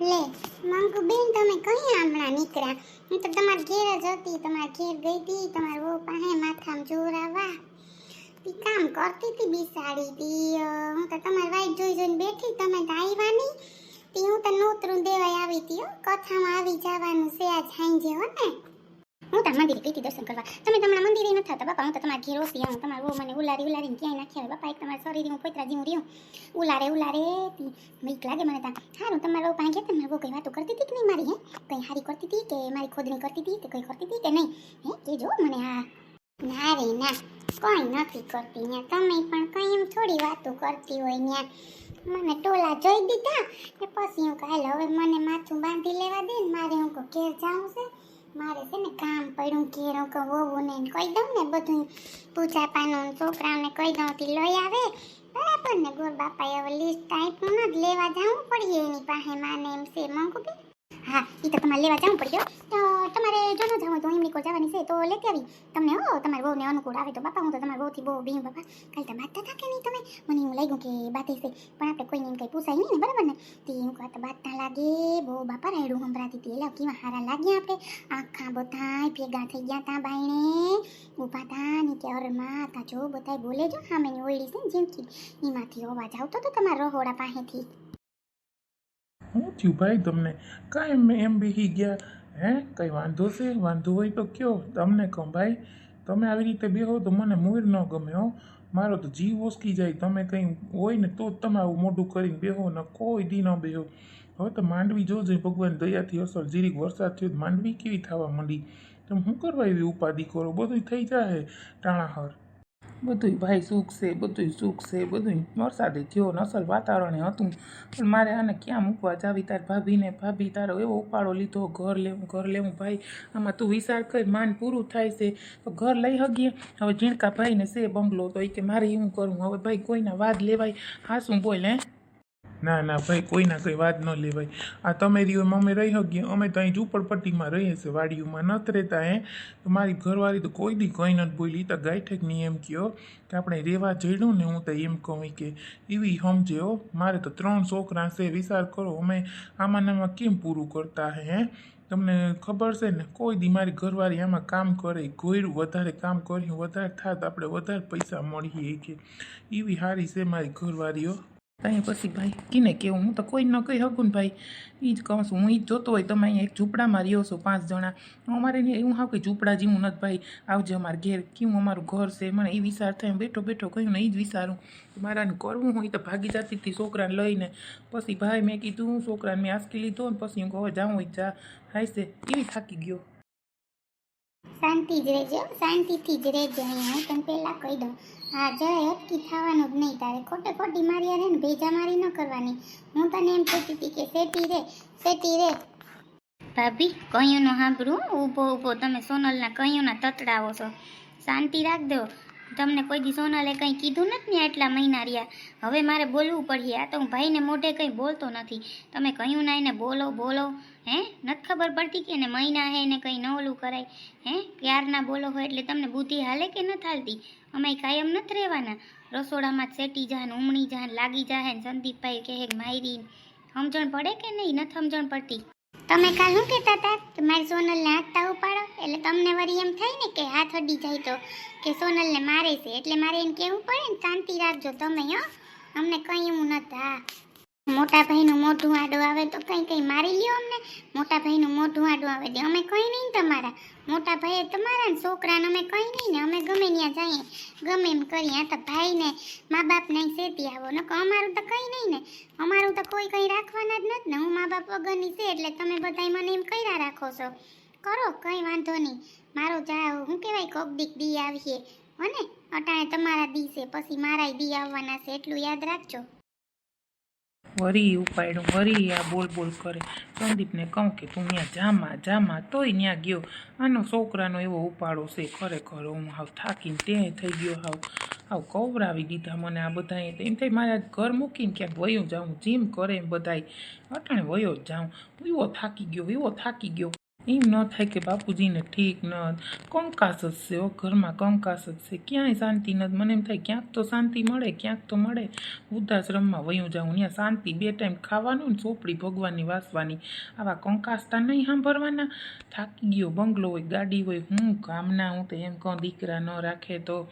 લે મંકુ બેન, તમે કઈ હમણાં નીકળ્યા? હું તો તમારા ઘેર જ હતી, તમારા ઘેર ગઈ હતી, તમારા વો પાસે માથામાં જોરાવા તી કામ કરતી હતી બિસાડી તી હું તો તમારી વાઈટ જોઈ જોઈને બેઠી, તમે તો આવ્યા નહીં તી હું તો નોતરું દેવાય આવી હતી, હો, કથામાં આવી જવાનું છે આજ હાંજે હો ને. હું તાર મંદિરે હતી દર્શન કરવા. તમે તમારા મંદિરે નથી થતા બાપા, હું તો તમારા ઘેર ઓછી આવું. તમારું મને ઉલારી ઉલારીને ક્યાંય નાખ્યા હોય. બાપા, એક તમારા શરીર હું પોતરા જેવું રહ્યું. ઉલારે ઉલારે બીક લાગે મને ત્યાં સારું તમારા પાસે ગયા તમે બહુ કંઈ વાતો કરતી હતી કે નહીં મારી, હે? કંઈ હારી કરતી હતી કે મારી ખોદણી કરતી હતી કે કંઈ કરતી હતી કે નહીં? હે, કેજો મને આ. ના રે, ના, કોઈ નથી કરતી ને તમે પણ કંઈ એમ થોડી વાતો કરતી હોય ને મને ટોલા જોઈ દીધા ને પછી હું કાલે હવે મને માથું બાંધી લેવા દે ને મારે હું ઘેર જાઉં છે. મારે છે ને કામ પડ્યું ઘેર કે કહું ને એને કહી દઉં ને બધું પૂજા પાનું છોકરાઓને કહી દઉં થી લઈ આવે. બરાબર ને ગોર બાપાએ હવે લિસ્ટ ટાઈપનું જ લેવા જવું પડીએ એની પાસે, માને એમ છે મંગુ બેન હા એ તો તમારે લેવા જવું પડ્યો તો તમારે જો ન જવું તો એમની કોઈ જવાની છે, તો લેતી આવી. તમને હો, તમારે બહુને અનુકૂળ આવે તો બાપા, હું તો તમારા બહુથી બહુ બીમ બાપા. કાલે તો બાતતા હતા કે નહીં તમે? મને એવું લાગ્યું કે બાતે છે, પણ આપણે કોઈને એમ કંઈ પૂછાય નહીં ને, બરાબર ને? તે એમ કહો, તો બાતતા લાગે, બહુ બાપા રાયડું સંભળાતી હતી. એટલે કેવા હારા લાગ્યા આપણે? આખા બધાય ભેગા થઈ ગયા તા બાયણે. ઊભા હતા ને કે અરમાં હતા. જો બધાય બોલે, જો હા મેં ઓળી છે ને જેમથી એમાંથી અવાજ આવતો તો તમારા રહોડા પાસેથી. શું થયું ભાઈ તમને? કાંઈ મેં એમ બેસી ગયા. હે? કંઈ વાંધો છે? વાંધો હોય તો કયો. તમને કહું ભાઈ, તમે આવી રીતે બેહો તો મને મૂર ન ગમે હો. મારો તો જીવ ઓસકી જાય. તમે કંઈ હોય ને તો જ તમે આવું મોઢું કરીને બેહો ને કોઈ દી ન બેહો. હવે તો માંડવી જોજો. ભગવાન દયાથી અસર જીરીક વરસાદ થયો માંડવી કેવી થવા માંડી? તમે શું કરવા એવી ઉપાધિ કરો? બધું થઈ જાય ટાણાહર. બધુંય ભાઈ સુખ છે, બધુંય સુખ છે, બધુંય વરસાદે થયો નસલ વાતાવરણ હતું. પણ મારે આને ક્યાં મૂકવા જાવી? તાર ભાભીને ભાભી તારો એવો ઉપાડો લીધો, ઘર લેવું ઘર લેવું ભાઈ. આમાં તું વિચાર કર, માન પૂરું થાય છે. તો ઘર લઈ હગીએ. હવે ઝીણકા ભાઈને છે બંગલો, તો એ કે મારે એવું કરવું. હવે ભાઈ કોઈના વાદ લેવાય. હા શું બોલ, હે? ના ના, ભાઈ, કોઈના કંઈ વાત ન લેવાય. આ તમે રહ્યો એમ અમે રહી શકીએ અમે તો અહીં ઝૂંપડપટ્ટીમાં રહીએ છીએ, વાડીઓમાં નથી રહેતા, હે? તો મારી ઘરવાળી તો કોઈ દી કંઈ નથી બોલી તો ગાયઠેકની એમ કહો કે આપણે રહેવા જઈડું ને હું તો એમ કહું કે, એવી સમજે હો, મારે તો ત્રણ છોકરા છે, વિચાર કરો, અમે આમાં આમાં કેમ પૂરું કરતા હે તમને ખબર છે ને, કોઈ દી મારી ઘરવાળી આમાં કામ કરે ગોયરું વધારે કામ કર્યું, વધારે થાય તો આપણે વધારે પૈસા મળીએ કે. એવી સારી છે મારી ઘરવાળીઓ ત્યાં પછી ભાઈ, કીને કેવું? હું તો કોઈ ન કહી શકું ને ભાઈ. એ જ કહું છું, હું એ જ જોતો હોય, તમે અહીંયા એક ઝૂંપડામાં રહ્યો છો પાંચ જણા. અમારે અહીંયા એવું હા કે ઝૂંપડા જેવું નથી ભાઈ. આવજે અમારે ઘેર, કેવું અમારું ઘર છે? મને એ વિચાર થાય બેઠો બેઠો કહ્યું ને એ જ વિચારું. મારાને કરવું હોય તો ભાગી જતી હતી છોકરાને લઈને. પછી ભાઈ મેં કીધું છોકરાને મેં આસકી લીધો ને પછી હું કહું જાઉં, જા. હાય છે એવી થાકી ગયો? શાંતિ જ રહેજો, શાંતિથી જ રહેજો અહીંયા, હું તને પહેલાં કહી દઉં. હા જરાય અટકી થવાનું જ નહીં તારે. ખોટે ખોટી મારી યાર ને ભેજા મારી ન કરવાની. હું તને એમ કહેતી હતી કે સેટી રે સેટી રે. ભાભી કયુંનો સાંભળું ઊભો ઊભો, તમે સોનલના કયુંના તતડાવો છો. શાંતિ રાખ દો તમને કોઈ દી સોનલે કંઈ કીધું નથી ને આટલા મહિના રહ્યા. હવે મારે બોલવું પડશે. આ તો હું ભાઈને મોઢે કંઈ બોલતો નથી. તમે કયું ના એને બોલો બોલો. હે? નથી ખબર પડતી કે એને મહિના હે ને કંઈ ન ઓલું કરાય. હે? પ્યારના બોલો હોય એટલે તમને બુદ્ધિ હાલે કે નથી હાલતી? અમે કાયમ નથી રહેવાના. રસોડામાં સેટી જાન ઉમણી જાન લાગી જાહે ને સંદીપભાઈ કહે માયરી, સમજણ પડે કે નહીં? નથી સમજણ પડતી. તમે કાલ શું કહેતા હતા? કે મારી સોનલને હાથતા ઉપાડો? એટલે તમને વળી એમ થાય ને કે હાથ અડી જાય તો? કે સોનલને મારે છે, એટલે મારે એમ કહેવું પડે ને, શાંતિ રાખજો તમે, હો. અમને કંઈ એવું નથી હા મોટા ભાઈનું મોઢું આડું આવે તો કંઈ કંઈ મારી લ્યો અમને. મોટા ભાઈનું મોઢું આડું આવે દે. અમે કંઈ નહીં તમારા. મોટા ભાઈએ તમારા છોકરાને અમે કંઈ નહીં ને અમે ગમે ત્યાં જઈએ. ગમે એમ કરીએ. આ તો ભાઈને મા બાપને શેતી આવો. ને અમારું તો કંઈ નહીં ને. અમારું તો કોઈ કંઈ રાખવાના જ નથી ને. હું મા બાપ વગરની છે એટલે તમે બધાય મને એમ કર્યા રાખો છો. કરો, કંઈ વાંધો નહીં. મારો જા હું કહેવાય કોક દીક દી આવીએ. હોને? અટાણે તમારા દી છે. પછી મારાય દી આવવાના છે. એટલું યાદ રાખજો. વરી ઉપાડ્યું, વરી આ બોલ બોલ કરે. સંદીપને કહું કે, તું ત્યાં જામાં જામાં, તોય ત્યાં ગયો. આનો છોકરાનો એવો ઉપાડો છે ખરેખર હું હાવ થાકીને તે થઈ ગયો હાવ. હાવ કવરાવી દીધા મને આ બધાએ. એમ થાય મારા ઘર મૂકીને ક્યાંક વયો જાઉં, જીમ કરે એમ બધાય અટાણે વયો જ જાઉં. એવો થાકી ગયો, એવો થાકી ગયો. એમ ન થાય કે બાપુજીને ઠીક ન કંકાસ જ છે ઓ ઘરમાં કંકાસ જ છે. ક્યાંય શાંતિ નથી. મને એમ થાય ક્યાંક તો શાંતિ મળે, ક્યાંક તો મળે. વૃદ્ધાશ્રમમાં વયું જાઉં, ત્યાં શાંતિ બે ટાઈમ ખાવાનું ને ચોપડી ભગવાનની વાસવાની. આવા કંકાસતા નહીં સાંભળવાના. થાકી ગયો બંગલો હોય, ગાડી હોય, હું કામના હું તો એમ કહું, દીકરા ન રાખે તો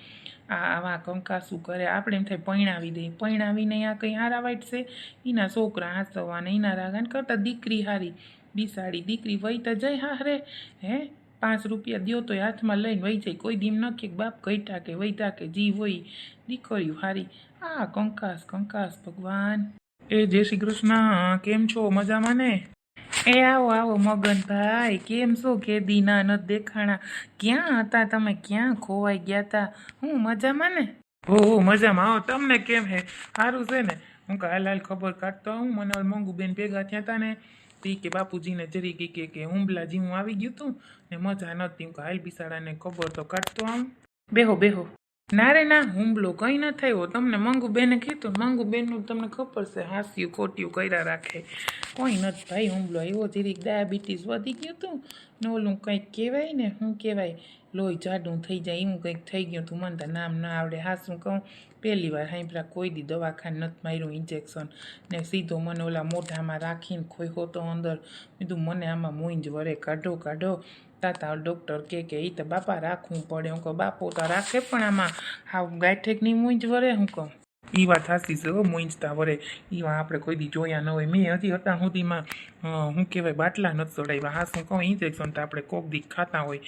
આ આવા કંકાસું કરે? આપણે એમ થાય પૈણાવી દઈએ પૈણાવીને આ કંઈ હારા વાઈટ છે? એના છોકરા હાસવાને, એના રાગાને કરતાં દીકરી હારી. બિસાડી દીકરી વહી તો જઈ હારે, હે? પાંચ રૂપિયા દ્યો તો હાથમાં લઈને વહી જાય. કોઈ દીમ ન કે બાપ કઈટા કે વૈતા કે જી હોય. દીકરીઓ હારી. આ કંકાસ કંકાસ ભગવાન. એ જય શ્રી કૃષ્ણ, કેમ છો? મજામાં ને? એ આવો આવો મગનભાઈ કેમ છો? કે દીના ન દેખાણા. ક્યાં હતા તમે? ક્યાં ખોવાઈ ગયા હતા હું મજામાં ને? હો મજામાં. આવો, તમને કેમ હે? સારું છે ને? હું કાલ હાલ ખબર કાઢતો હું મને મોંઘુ બેન ભેગા થયા હતા ને. તી કે બાપુજીને જરી ગઈ કે કે જેવું આવી ગયું તું ને મજા નહોતી હું કે બિસાડાને ખબર તો કાઢતો આમ બેહો બેહો. ના રે, ના, હુંબલો કંઈ ન થયો. તમને મંગુબેને કીધું, મંગુબેનનું તમને ખબર છે, હાસ્યું ખોટ્યું કર્યા રાખે. કોઈ નથી ભાઈ, હુંબલો એવો જીરીક ડાયાબિટીસ વધી ગયું હતું ને ઓલું કંઈક કહેવાય ને, શું કહેવાય? લોહી જાડું થઈ જાય એવું કંઈક થઈ ગયું તું મને તો નામ ના આવડે. હા, શું કહું? પહેલી વાર હાઈપરા કોઈ દી દવાખાને નથી માર્યું ઇન્જેક્શન ને સીધો મને ઓલા મોઢામાં રાખીને ખોઈ તો અંદર. કીધું, મને આમાં મૂંઝ વરે. કાઢો કાઢો. તાતા ડૉક્ટર કે કે એ તો બાપા રાખવું પડે. હું કહું, બાપો તો રાખે પણ આમાં. હાવ ગાંઠેકની મૂંઝ વરે? હું કહું એ વાત સાચી છે હો મૂંઝતા વરે વાત આપણે કોઈ દી જોયા ન હોય. મેં હજી અત્યાર સુધીમાં શું કહેવાય બાટલા નથી ચડાવ્યા હા, શું કહું ઇન્જેક્શન તો આપણે કોક દી ખાતા હોય.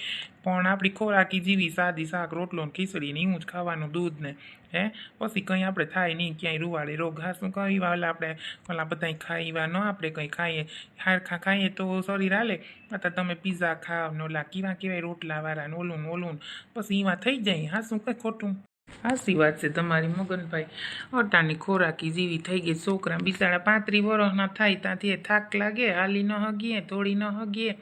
પણ આપણી ખોરાકી જેવી સાદી શાક, રોટલો ને ખીચડી ને એવું જ ખાવાનું દૂધ ને, હે? પછી કંઈ આપણે થાય નહીં, ક્યાંય રૂવાડે રોગ. હા, શું કહું એવા ઓલા આપણે ઓલા બધા ખાઈવા ન આપણે કંઈ ખાઈએ. હાર ખા, ખાઈએ તો શરીર હાલે. અથવા તમે પીઝા ખાવ ને ઓલા કેવા કેવાય રોટલાવાળા ને ઓલું ઓલું પછી એમાં થઈ જાય. હા, શું કંઈ ખોટું? હાસી વાત છે તમારી મગનભાઈ. અટાની ખોરાકી જેવી થઈ ગઈ છોકરા બિચારા પાંત્રી વર્ષના થાય ત્યાંથી એ થાક લાગે હાલી ન હગીએ થોડી ન હગીએ.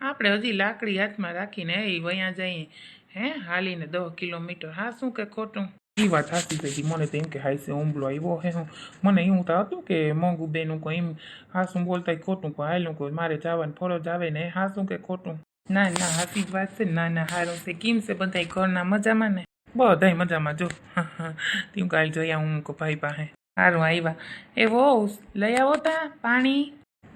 આપણે હજી લાકડી હાથમાં રાખીને એ વયા જઈએ. હે હાલીને દસ કિલોમીટર. હા શું કે ખોટું? એ વાત હાસી થઈ મને તો એમ કે હાઈસે ઉંબલો આવ્યો હે હું. મને એવું તો હતું કે મોંઘું બેનું કોઈ એમ હાસું બોલતા ખોટું કોઈ હાલું કોઈ મારે જવાનું ફરજ આવે ને. હાસું કે ખોટું? ના ના હાસી જ વાત છે. ના ના હારું છે. કેમ છે બધા ઘરના મજામાં ને? બધાય મજામાં જો. તું કાલ જઈ હું ભાઈ પાસે. સારું આવ્યા એ વહુ, લઈ આવો તા પાણી.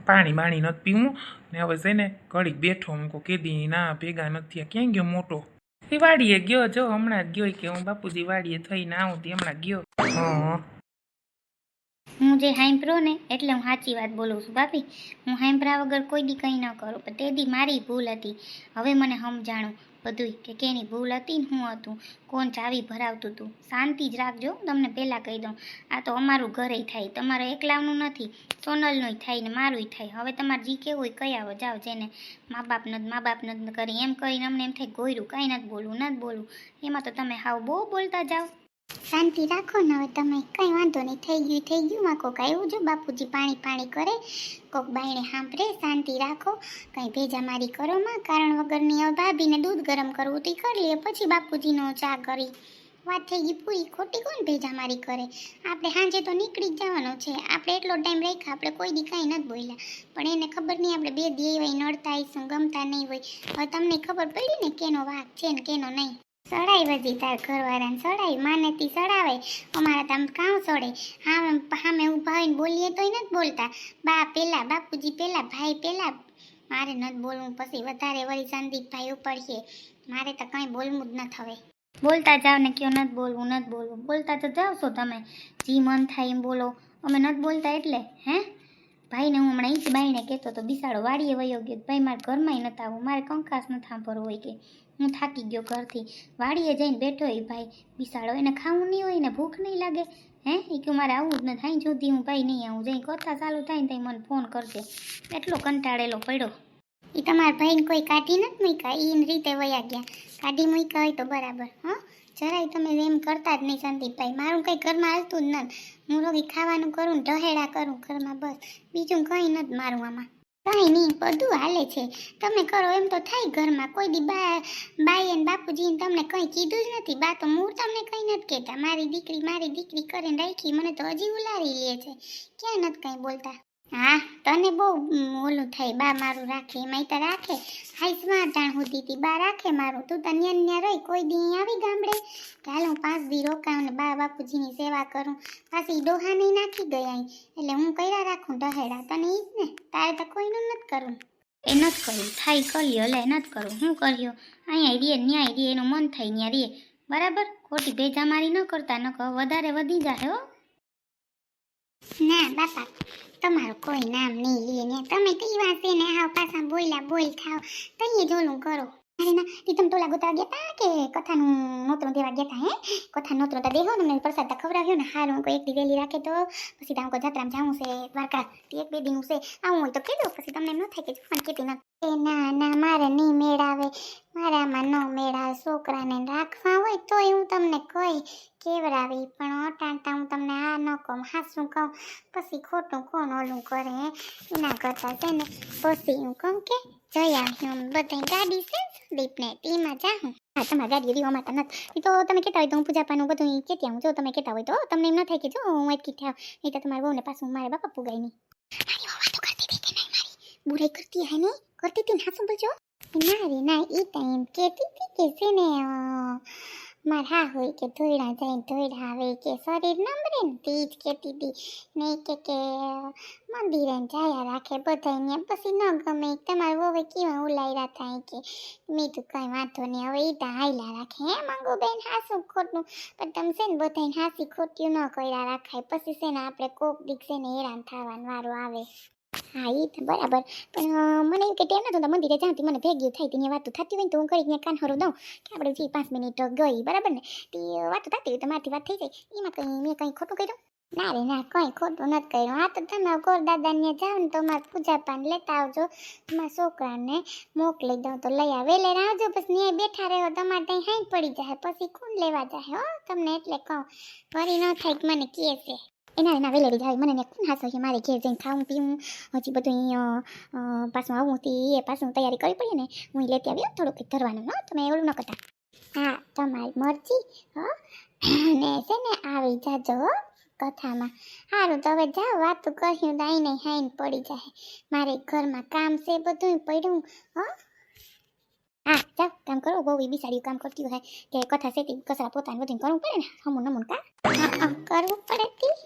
પાણી બાણી નથી પીવું. ને હવે છે ને ઘડીક બેઠો હું કો કેદી ના ભેગા નથી ક્યાં ગયો મોટો? એ વાડીએ ગયો જો, હમણાં જ ગયો કે હું બાપુજી વાડીએ થઈને આવું તે હમણાં ગયો. હા. હું જે હાંભળો ને એટલે હું સાચી વાત બોલું છું ભાભી. હું હાંભળા વગર કોઈ દી કંઈ ન કરું, પણ તે દી મારી ભૂલ હતી. હવે મને સમજાણું. બધુંય, કે કેની ભૂલ હતી ને શું હતું, કોણ ચાવી ભરાવતું હતું શાંતિ જ રાખજો તમને પહેલાં કહી દઉં. આ તો અમારું ઘરે થાય, તમારે એકલાવનું નથી, સોનલનું થાય ને મારુંય થાય. હવે તમારે જી કેવું હોય કઈ આવો, જાઓ જેને મા બાપ નથી મા બાપ નથી કરી, એમ કરીને અમને એમ થાય ગોયરું કાંઈ નથી બોલવું નથી બોલવું. એમાં તો તમે હાવ બહુ બોલતા જાઓ. શાંતિ રાખો ને હવે તમે કંઈ વાંધો નહીં. થઈ ગયું થઈ ગયું. માં કોક આવ્યું જો, બાપુજી પાણી પાણી કરે. કોક બાયણે સાંભળે, શાંતિ રાખો. કંઈ ભેજામારી કરો માં. કારણ વગરની હવે ભાભીને દૂધ ગરમ કરવું તો કરી લે. પછી બાપુજીનો ચા કરી. વાત થઈ ગઈ પૂરી. ખોટી કોણ ભેજામારી કરે? આપણે સાંજે તો નીકળી જ જવાનો છે. આપણે એટલો ટાઈમ રાખ્યા, આપણે કોઈ દી કાંઈ નથી બોલ્યા. પણ એને ખબર નહીં, આપણે બે દેવાય નડતા આવીશું, ગમતા નહીં હોય. હવે તમને ખબર પડી ને કેનો વાઘ છે ને કેનો નહીં. સડાઈ વધી તાર ઘરવાળાને સડાઈ માને તી સડાવે. અમારા તમ કાં સડે? હા હામે ઊભા હોય બોલીએ તોય નથી બોલતા. બા પેલા, બાપુજી પેલા, ભાઈ પેલા. મારે નથી બોલવું, પછી વધારે વળી સંદીપભાઈ છે. મારે તો કંઈ બોલવું જ ન થવે બોલતા જાવ ને કયો નથી બોલવું નથી બોલવું. બોલતા તો જાવ છો તમે. જી મન થાય એમ બોલો. અમે નથી બોલતા એટલે, હે? ભાઈને હું હમણાં અહીં જ બાઈને કહેતો તો બિસાડો વાડીએ વયો ગયો. ભાઈ મારે ઘરમાંય નથી આવું. મારે કંકાસ નથી સાંભળવું હોય કે. હું થાકી ગયો ઘરથી. વાડીએ જઈને બેઠો એ ભાઈ. બિસાડો, એને ખાવું નહીં હોય ને ભૂખ નહીં લાગે. હે? એ કે મારે આવું જ ન થાય સુધી હું ભાઈ નહીં આવું. જઈ કથા ચાલુ થાય ને મને ફોન કરજે. એટલો કંટાળેલો પડ્યો. એ તમારા ભાઈને કોઈ કાઢી નથી મૂક્યા? એ રીતે વયા ગયા. કાઢી મૂક્યા હોય તો બરાબર. હં? જરાય તમે એમ કરતા જ નહીં, સંદીપભાઈ. મારું કંઈ ઘરમાં હાલતું જ નથી. હું રોગી ખાવાનું કરું ઢહેડા કરું ઘરમાં બસ. બીજું કંઈ નથી મારું આમાં. કંઈ નહીં, બધું હાલે છે. તમે કરો એમ તો થાય ઘરમાં. કોઈ દી બા, બાઈ અને બાપુજીને તમને કંઈ કીધું જ નથી. બા તો મૂળ તમને કંઈ નથી કહેતા. મારી દીકરી મારી દીકરી કરીને રાખી, મને તો હજી ઉલારી લે છે. ક્યાં નથી કંઈ બોલતા? હા, તને બહુ ઓલું થાય. બા મારું રાખે એમાં તો રાખે. હાઈસમાં જાણ હું તી. બા રાખે મારું. તું તને ન્યા ને રહી, કોઈ દી આવી ગામડે? ચાલ હું પાંચ દી રોકાઉં ને બા બાપુજીની સેવા કરું. પાછી ડોહા નહીં નાખી અહીં. એટલે હું કર્યા રાખું ડહેડા. તને ઈ જ ને? તારે તો કોઈનું નથી કરવું એ નથી કર્યું થાય કર્યો લે નથી કરવું હું કર્યો? અહીંયા રીએ ન્યાય રીએ એનું મન થાય ન્યા રીએ બરાબર? ખોટી ભેજા મારી ન કરતા ન વધારે વધી જાય હો. ના, બાપા. તમારું કોઈ નામ નહીં લે ને. તમે તો ઈ વાત ને, હાવ પાછા બોલ્યા બોલ થાવ. તઈએ જ ઓલું કરો. અરે ના, ઈ તમે ટોલા ગોતા ગયા તા કે કથાનું નોતરું દેવા ગયા તા, હે? કથા નોતરું તો દેહો ને પ્રસાદ તો ખવડાવ્યો ને. હારું કોઈ એક દી વેલી રાખે તો. પછી તો કોઈ જાત્રામાં જાવું છે, દ્વારકા તે એક બે દીનું છે. આવું હોય તો કહેજો પછી તમને એમ ન થાય કે ફોન કેતી એ ના ના, મારે નહીં મેળ આવે મારામાં ન મેળા છોકરાને રાખવા હોય તો હું તમને કહી કેવડાવી, પણ અટાણતા હું તમને આ ન કહું હાસું કહું? પછી ખોટું કોણ ઓલું કરે? એના કરતા છે ને, પછી હું કહું કે જઈ આવી હું બધાય ગાડી છે દીપને, તેમાં જાઉં હા. તમારા ગાડી રીવા માટે નથી. તો તમે કહેતા હોય તો હું પૂજા પાનું બધું કેતી આવું. જો તમે કહેતા હોય તો તમને એમ ન થાય કે જો હું એક કીઠા નહીં તો તમારા બહુને પાછું મારે બાપા પુગાય નહીં. મારી કરતી હતી નહીં બુરાઈ કરતી હે ને? કરતી હતી ના? હાસું બોલજો ના રે ના એ ટાઈમ કહેતી હતી કે છે ને હા હોય કે ધોઈડા જાય ધોઈડા આવે કે શરીર નંબરે ને તે જ કહેતી હતી ને કે કે મંદિરે જાયા રાખે બધાય ને. પછી ન ગમે તમારે વવે કેવા ઉલાયરા થાય કે, મેં તો કાંઈ વાંધો નહીં હવે એ તો હાયલા રાખે. હે મંગુ બેન હાસું ખોટું? પણ તમે છે ને બધાને હાસી ખોટ્યું ન કર્યા રાખાય. પછી છે ને આપણે કોક દીક છે ને હેરાન થવાનું વારો આવે. હા એ તો બરાબર. પણ મને એવું કે ટેમ નતો મંદિરે જાતી મને ભેગ્યું થાય તેની વાતો થતી હોય ને તો હું કરીને કાન હરો દઉં. કે આપણે જે પાંચ મિનિટ ગઈ, બરાબર ને? તે વાતો થતી હોય તો મારાથી વાત થઈ જાય. એમાં કંઈ, મેં કંઈ ખોટું કર્યું? ના રે, ના, કંઈ ખોટું નથી કર્યું. આ તો તમે ગોર દાદાને જાઓ ને તો મારે પૂજા પાન લેતા આવજો. મારા છોકરાને મોકલી દઉં તો લઈ આવે. લઈને આવજો પછી ન્યાય બેઠા રહ્યો તમારે ત્યાં હાઈ પડી જાય પછી કોણ લેવા જાય હો? તમને એટલે કહું. ફરી ન થાય કે મને કહે છે એના એના વેલેરી જાય મને ને કોણ હાસો છે મારે ઘેર જઈને ખાવું પીવું હજી બધું અહીં પાછું આવું તે એ પાછું તૈયારી કરવી પડીએ ને હું લેતી આવી થોડુંક ધરવાનું હો તમે એવું ન કરતા હા તમારી મરજી હો ને છે ને આવી જાજો હો કથામાં સારું તો હવે જાઓ વાત કર્યું તો નહીં હાઈને પડી જાય મારે ઘરમાં કામ છે બધું પડ્યું હો હા જાઓ કામ કરો બહુ એ બિસાડ્યું કામ કરતી હોય કે કથા છે કસરા પોતાને બધું કરવું પડે ને હમું નમું કા કરવું પડે તી